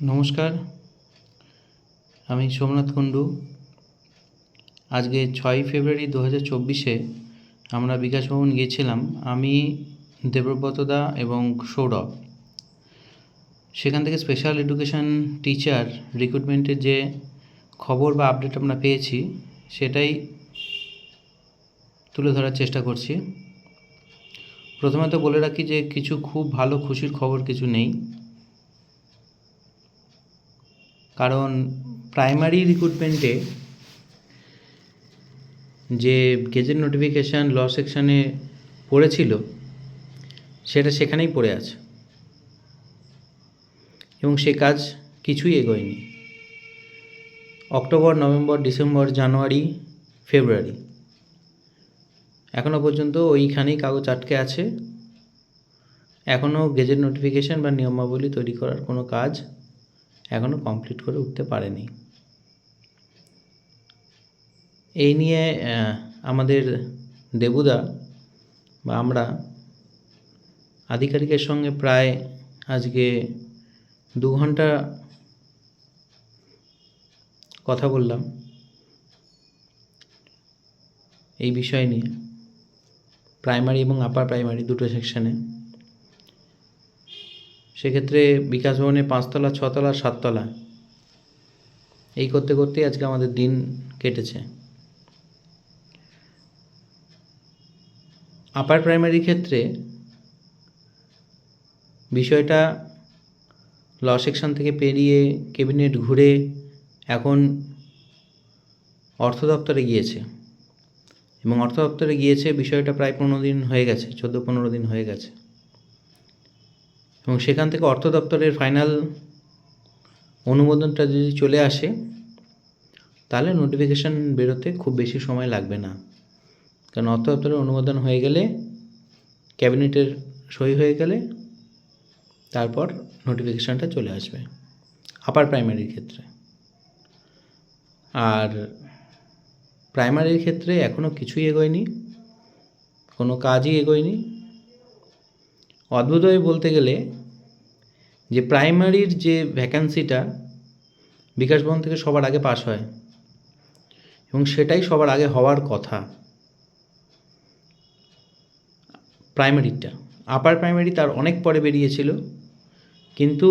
নমস্কার, আমি সোমনাথ কুণ্ডু। আজকে ছয়ই ফেব্রুয়ারি দু হাজার চব্বিশে আমরা বিকাশ ভবন গিয়েছিলাম, আমি দেবব্রতদা এবং সৌরভ। সেখান থেকে স্পেশাল এডুকেশন টিচার রিক্রুটমেন্টের যে খবর বা আপডেট আমরা পেয়েছি, সেটাই তুলে ধরার চেষ্টা করছি। প্রথমত বলে রাখি যে কিছু খুব ভালো খুশির খবর কিছু নেই। কারণ প্রাইমারি রিক্রুটমেন্টে যে গেজেট নোটিফিকেশান ল সেকশানে পড়েছিল, সেটা সেখানেই পড়ে আছে। এবং সে কাজ কিছুই এগোয়নি। অক্টোবর, নভেম্বর, ডিসেম্বর, জানুয়ারি, ফেব্রুয়ারি। এখনও পর্যন্ত ওইখানেই কাগজ আটকে আছে। এখনও গেজেট নোটিফিকেশান বা নিয়মাবলী তৈরি করার কোনো কাজ এখনও কমপ্লিট করে উঠতে পারেনি। এই নিয়ে আমাদের দেবুদা বা আমরা আধিকারিকের সঙ্গে প্রায় আজকে দু ঘণ্টা কথা বললাম এই বিষয় নিয়ে প্রাইমারি এবং আপার প্রাইমারি দুটো সেকশানে সেক্ষেত্রে বিকাশ ভবনে পাঁচতলা, ছতলা, সাততলা। এই করতে করতেই আজকে আমাদের দিন কেটেছে। আপার প্রাইমারি ক্ষেত্রে বিষয়টা ল সেকশন থেকে পেরিয়ে ক্যাবিনেট ঘুরে এখন অর্থ দপ্তরে গিয়েছে। এবং অর্থ দপ্তরে গিয়েছে বিষয়টা প্রায় পনেরো দিন হয়ে গেছে, চোদ্দ পনেরো দিন হয়ে গেছে। এবং সেখান থেকে অর্থ দপ্তরের ফাইনাল অনুমোদনটা যদি চলে আসে, তাহলে নোটিফিকেশান বেরোতে খুব বেশি সময় লাগবে না। কারণ অর্থ দপ্তরের অনুমোদন হয়ে গেলে, ক্যাবিনেটের সই হয়ে গেলে, তারপর নোটিফিকেশানটা চলে আসবে আপার প্রাইমারির ক্ষেত্রে। আর প্রাইমারির ক্ষেত্রে এখনও কিছুই এগোয়নি, কোনো কাজই এগোয়নি। অদ্ভুতভাবে বলতে গেলে যে প্রাইমারির যে ভ্যাকান্সিটা বিকাশ ভবন থেকে সবার আগে পাস হয় এবং সেটাই সবার আগে হওয়ার কথা প্রাইমারিটা আপার প্রাইমারি তার অনেক পরে বেরিয়েছিল, কিন্তু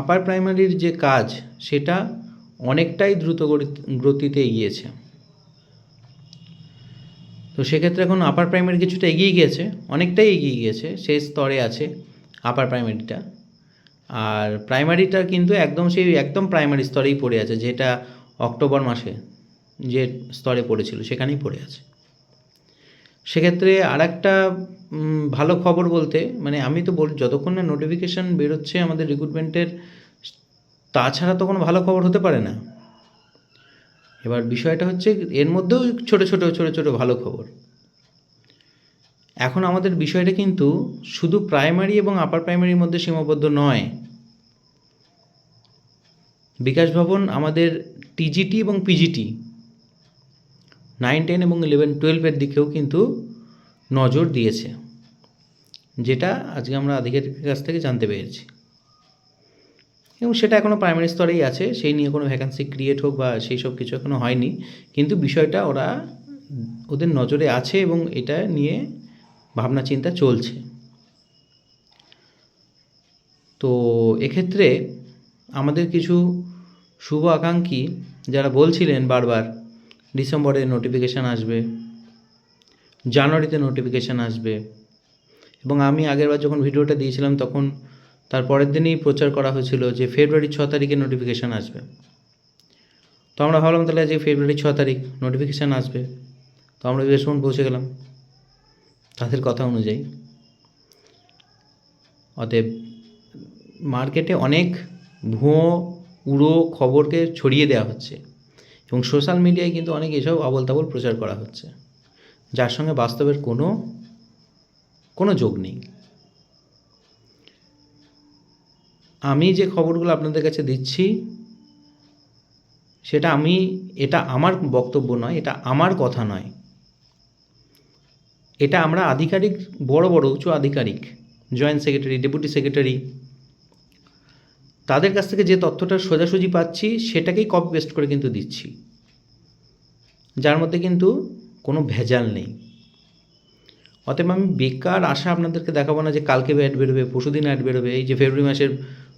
আপার প্রাইমারির যে কাজ সেটা অনেকটাই দ্রুত গতিতে এগিয়েছে। তো সেক্ষেত্রে এখন আপার প্রাইমারি কিছুটা এগিয়ে গিয়েছে, অনেকটাই এগিয়ে গিয়েছে সেই স্তরে আছে আপার প্রাইমারিটা আর প্রাইমারিটা কিন্তু একদম সেই একদম প্রাইমারি স্তরেই পড়ে আছে, যেটা অক্টোবর মাসে যে স্তরে পড়েছিল, সেখানেই পড়ে আছে। সেক্ষেত্রে আর একটা ভালো খবর বলতে মানে আমি তো বল, যতক্ষণ না নোটিফিকেশান বেরোচ্ছে আমাদের রিক্রুটমেন্টের তাছাড়া তো কোনো ভালো খবর হতে পারে না। এবার বিষয়টা হচ্ছে, এর মধ্যেও ছোট ছোট ছোট ছোট ভালো খবর। এখন আমাদের বিষয়টা কিন্তু শুধু প্রাইমারি এবং আপার প্রাইমারির মধ্যে সীমাবদ্ধ নয়। বিকাশ ভবন আমাদের টিজিটি এবং পিজিটি নাইন টেন এবং ইলেভেন টুয়েলভের দিকেও কিন্তু নজর দিয়েছে, যেটা আজকে আমরা আধিকারিকের কাছ থেকে জানতে পেরেছি। এবং সেটা এখনও প্রাইমারি স্তরেই আছে, সেই নিয়ে কোনো ভ্যাকান্সি ক্রিয়েট হোক বা সেই সব কিছু এখনও হয়নি, কিন্তু বিষয়টা ওরা ওদের নজরে আছে এবং এটা নিয়ে ভাবনা চিন্তা চলছে। তো এক্ষেত্রে আমাদের কিছু শুভ আকাঙ্ক্ষী যারা বলছিলেন বারবার, ডিসেম্বরে নোটিফিকেশান আসবে, জানুয়ারিতে নোটিফিকেশান আসবে, এবং আমি আগেরবার যখন ভিডিওটা দিয়েছিলাম তখন তার পরের দিনই প্রচার করা হয়েছিল যে ফেব্রুয়ারি ছ তারিখে নোটিফিকেশান আসবে। তো আমরা ভাবলাম তাহলে আজকে ফেব্রুয়ারি ছ তারিখ নোটিফিকেশান আসবে। তো আমরা বিকাশভবন পৌঁছে গেলাম। তাদের কথা অনুযায়ী, অতএব মার্কেটে অনেক ভুয়ো, উড়ো খবরকে ছড়িয়ে দেওয়া হচ্ছে এবং সোশ্যাল মিডিয়ায় কিন্তু অনেক এসব আবল তাবল প্রচার করা হচ্ছে, যার সঙ্গে বাস্তবের কোনো কোনো যোগ নেই। আমি যে খবরগুলো আপনাদের কাছে দিচ্ছি, সেটা আমি, এটা আমার বক্তব্য নয়, এটা আমার কথা নয়। এটা আমরা আধিকারিক, বড় বড় উঁচু আধিকারিক, জয়েন্ট সেক্রেটারি, ডেপুটি সেক্রেটারি, তাদের কাছ থেকে যে তথ্যটা সোজাসুজি পাচ্ছি, সেটাকেই কপি পেস্ট করে কিন্তু দিচ্ছি। যার মধ্যে কিন্তু কোনো ভেজাল নেই। অতএব আমি বেকার আশা আপনাদেরকে দেখাবো না যে কালকে অ্যাড বেরোবে, পরশুদিন অ্যাড বেরোবে, এই যে ফেব্রুয়ারি মাসের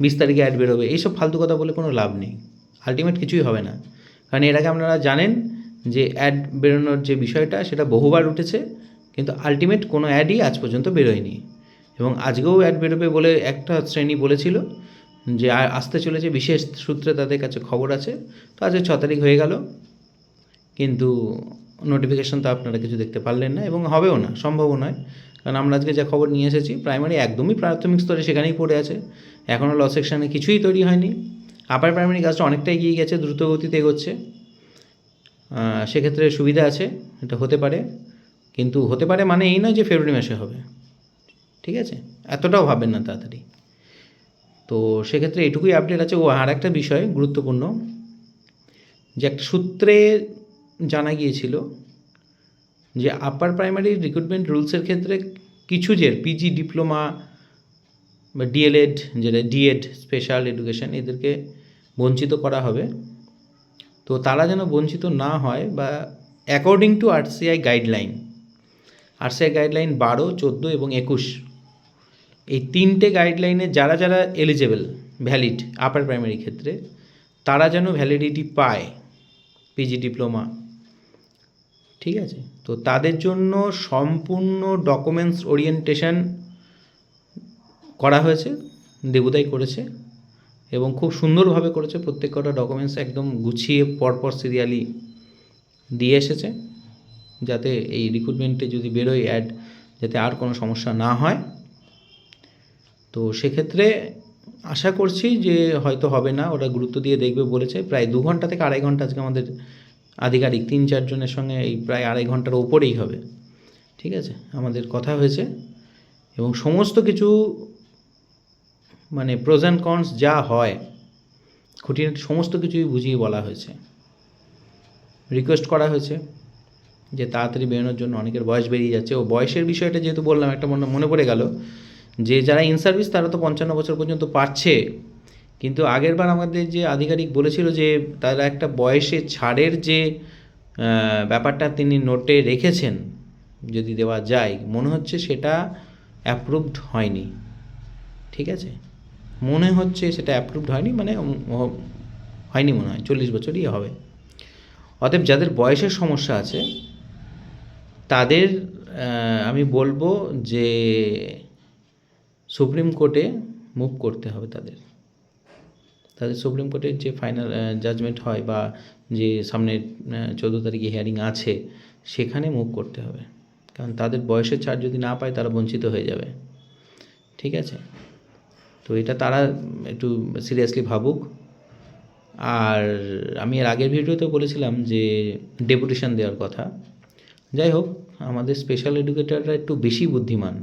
বিশ তারিখে অ্যাড বেরোবে, এইসব ফালতু কথা বলে কোনো লাভ নেই। আলটিমেট কিছুই হবে না। কারণ এর আগে আপনারা জানেন যে অ্যাড বেরোনোর যে বিষয়টা, সেটা বহুবার উঠেছে। কিন্তু আলটিমেট কোনো অ্যাডই আজ পর্যন্ত বেরোয়নি। এবং আজকেও অ্যাড বেরোবে বলে একটা শ্রেণি বলেছিল যে আসতে চলেছে বিশেষ সূত্রে তাদের কাছে খবর আছে। তো আজকে ছ তারিখ হয়ে গেল। কিন্তু নোটিফিকেশন তো আপনারা কিছু দেখতে পারলেন না এবং হবেও না, সম্ভবও নয়। কারণ আমরা আজকে যা খবর নিয়ে এসেছি প্রাইমারি একদমই প্রাথমিক স্তরে সেখানেই পড়ে আছে। এখনও ল সেকশানে কিছুই তৈরি হয়নি। আপার প্রাইমারি কাজটা অনেকটা এগিয়ে গেছে দ্রুত গতিতে এগোচ্ছে সেক্ষেত্রে সুবিধা আছে, এটা হতে পারে। কিন্তু হতে পারে মানে এই নয় যে ফেব্রুয়ারি মাসে হবে। ঠিক আছে? এতটাও ভাববেন না তাড়াতাড়ি। তো সেক্ষেত্রে এটুকুই আপডেট আছে। ও আর একটা বিষয় গুরুত্বপূর্ণ, যে একটা সূত্রে জানা গিয়েছিল যে আপার প্রাইমারি রিক্রুটমেন্ট রুলসের ক্ষেত্রে কিছু যে পিজি ডিপ্লোমা বা ডিএলএড যেটা ডিএড স্পেশাল এডুকেশন এদেরকে বঞ্চিত করা হবে। তো তারা যেন বঞ্চিত না হয় বা according to RCI guideline RCI guideline বারো, চোদ্দ এবং একুশ। এই তিনটে গাইডলাইনে যারা যারা এলিজেবল ভ্যালিড আপার প্রাইমারি ক্ষেত্রে, তারা যেন ভ্যালিডিটি পায় পিজি ডিপ্লোমা ঠিক আছে? তো তাদের জন্য সম্পূর্ণ ডকুমেন্টস ওরিয়েন্টেশন করা হয়েছে, দেবুদাই করেছে এবং খুব সুন্দরভাবে করেছে। প্রত্যেক কটা ডকুমেন্টস একদম গুছিয়ে পরপর সিরিয়ালি দিয়ে এসেছে। যাতে এই রিক্রুটমেন্টে যদি বেরোয় অ্যাড যাতে আর কোনো সমস্যা না হয়। তো সেক্ষেত্রে আশা করছি যে হয়তো হবে না, ওরা গুরুত্ব দিয়ে দেখবে বলেছে। প্রায় দু ঘণ্টা থেকে আড়াই ঘণ্টা আজকে আমাদের আধিকারিক, তিন চারজনের সঙ্গে এই প্রায় আড়াই ঘণ্টার ওপরেই হবে। ঠিক আছে? আমাদের কথা হয়েছে। এবং সমস্ত কিছু মানে প্রোজ অ্যান্ড কনস যা হয়, খুঁটিনাটি সমস্ত কিছুই বুঝিয়ে বলা হয়েছে। রিকোয়েস্ট করা হয়েছে। যে তাড়াতাড়ি বেরোনোর জন্য অনেকের বয়স বেরিয়ে যাচ্ছে। ও বয়সের বিষয়টা যেহেতু বললাম, একটা মনে মনে পড়ে গেল যে যারা ইন সার্ভিস তারা তো পঞ্চান্ন বছর পর্যন্ত পাচ্ছে কিন্তু আগেরবার আমাদের যে আধিকারিক বলেছিল যে তারা একটা বয়সে ছাড়ের যে ব্যাপারটা তিনি নোটে রেখেছেন যদি দেওয়া যায়, মনে হচ্ছে সেটা অ্যাপ্রুভড হয়নি। ঠিক আছে? মনে হচ্ছে সেটা অ্যাপ্রুভড হয়নি মানে হয়নি মনে হয়, চল্লিশ বছরই হবে। অতএব যাদের বয়সের সমস্যা আছে তাদের আমি বলব যে সুপ্রিম কোর্টে মুভ করতে হবে তাদের। তাদের সুপ্রিম কোর্টের যে ফাইনাল জাজমেন্ট হয় বা যে সামনে চোদ্দ তারিখে হিয়ারিং আছে, সেখানে মুভ করতে হবে। কারণ তাদের বয়সের ছাড় যদি না পায়, তারা বঞ্চিত হয়ে যাবে। ঠিক আছে? তো এটা তারা একটু সিরিয়াসলি ভাবুক। আর আমি এর আগের ভিডিওতে বলেছিলাম যে ডেপুটেশন দেওয়ার কথা। যাই হোক, আমাদের স্পেশাল এডুকেটাররা একটু বেশি বুদ্ধিমান।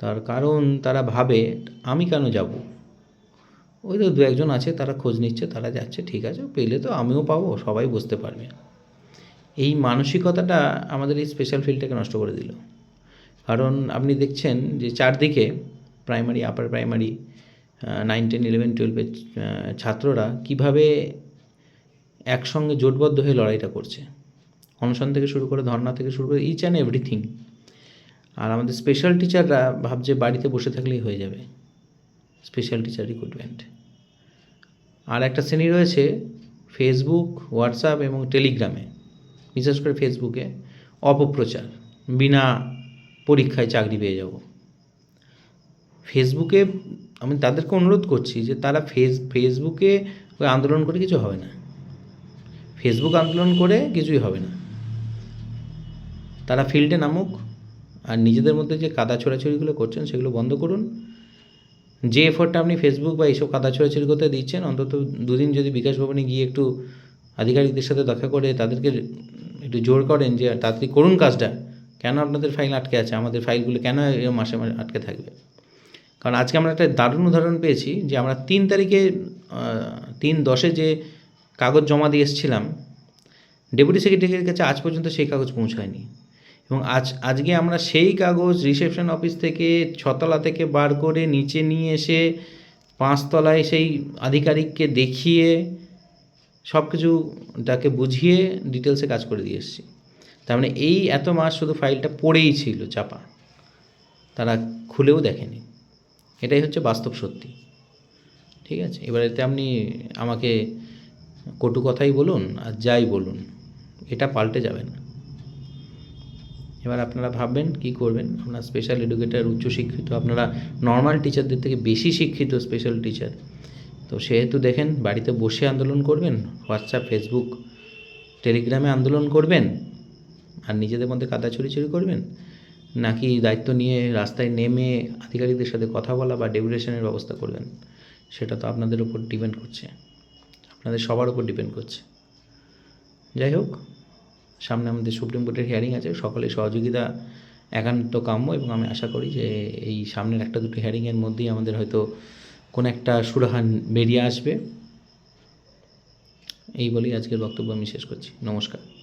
তার কারণ তারা ভাবে, আমি কেন যাব? ওই তো দু একজন আছে, তারা খোঁজ নিচ্ছে, তারা যাচ্ছে, ঠিক আছে, পেলে তো আমিও পাবো, সবাই বুঝতে পারবে। এই মানসিকতাটা আমাদের এই স্পেশাল ফিল্ডটাকে নষ্ট করে দিল। কারণ আপনি দেখছেন যে চারদিকে primary upper primary nine ten eleven টুয়েলভের ছাত্ররা কীভাবে একসঙ্গে জোটবদ্ধ হয়ে লড়াইটা করছে। অনশন থেকে শুরু করে ধর্না থেকে শুরু করে ইচ অ্যান্ড এভরিথিং আর আমাদের স্পেশাল টিচাররা ভাবছে বাড়িতে বসে থাকলেই হয়ে যাবে। স্পেশাল টিচার রিক্রুটমেন্ট আর একটা শ্রেণি রয়েছে ফেসবুক হোয়াটসঅ্যাপ এবং টেলিগ্রামে বিশেষ করে ফেসবুকে অপপ্রচার, বিনা পরীক্ষায় চাকরি পেয়ে যাব। ফেসবুকে আমি তাদেরকে অনুরোধ করছি যে তারা ফেস ফেসবুকে আন্দোলন করে কিছু হবে না। ফেসবুক আন্দোলন করে কিছুই হবে না। তারা ফিল্ডে নামুক আর নিজেদের মধ্যে যে কাদা ছোড়াছড়িগুলো করছেন সেগুলো বন্ধ করুন। যে এফোর্টটা আপনি ফেসবুক বা এইসব কাদা ছোড়াছড়ি করতে দিচ্ছেন, অন্তত দুদিন যদি বিকাশ ভবনে গিয়ে একটু আধিকারিকদের সাথে দেখা করে তাদেরকে একটু জোর করেন যে তাড়াতাড়ি করুন কাজটা। কেন আপনাদের ফাইল আটকে আছে? আমাদের ফাইলগুলো কেন মাসে মাসে আটকে থাকবে? কারণ আজকে আমরা একটা দারুণ উদাহরণ পেয়েছি যে আমরা তিন তারিখে তিন দশে যে কাগজ জমা দিয়ে এসেছিলাম, ডেপুটি সেক্রেটারির কাছে আজ পর্যন্ত সেই কাগজ পৌঁছায়নি। এবং আজ, আজকে আমরা সেই কাগজ রিসেপশন অফিস থেকে ছতলা থেকে বার করে নিচে নিয়ে এসে পাঁচতলায় সেই আধিকারিককে দেখিয়ে সব কিছু তাকে বুঝিয়ে ডিটেলসে কাজ করে দিয়ে এসেছি। তার মানে এই এত মাস শুধু ফাইলটা পড়েই ছিল চাপা। তারা খুলেও দেখেনি। এটাই হচ্ছে বাস্তব সত্যি। ঠিক আছে? এবার এতে আপনি আমাকে কটু কথাই বলুন আর যাই বলুন, এটা পাল্টে যাবে না। এবার আপনারা ভাববেন কি করবেন? আপনার স্পেশাল এডুকেটার উচ্চশিক্ষিত, আপনারা নর্মাল টিচারদের থেকে বেশি শিক্ষিত স্পেশাল টিচার তো সেহেতু দেখেন, বাড়িতে বসে আন্দোলন করবেন হোয়াটসঅ্যাপ ফেসবুক টেলিগ্রামে আন্দোলন করবেন, আর নিজেদের মধ্যে কাদা চুরি করবেন? নাকি দায়িত্ব নিয়ে রাস্তায় নেমে আধিকারিকদের সাথে কথা বলা বা ডেপুটেশনের ব্যবস্থা করবেন? সেটা তো আপনাদের উপর ডিপেন্ড করছে। আপনাদের সবার উপর ডিপেন্ড করছে। যাই হোক সামনে আমাদের সুপ্রিম কোর্টের হিয়ারিং আছে সকলে সহযোগিতা একান্ত কাম্য এবং আমি আশা করি যে এই সামনের একটা দুটো হিয়ারিংয়ের মধ্যেই আমাদের হয়তো কোনো একটা সুরাহান বেরিয়ে আসবে। এই বলেই আজকের বক্তব্য আমি শেষ করছি। নমস্কার।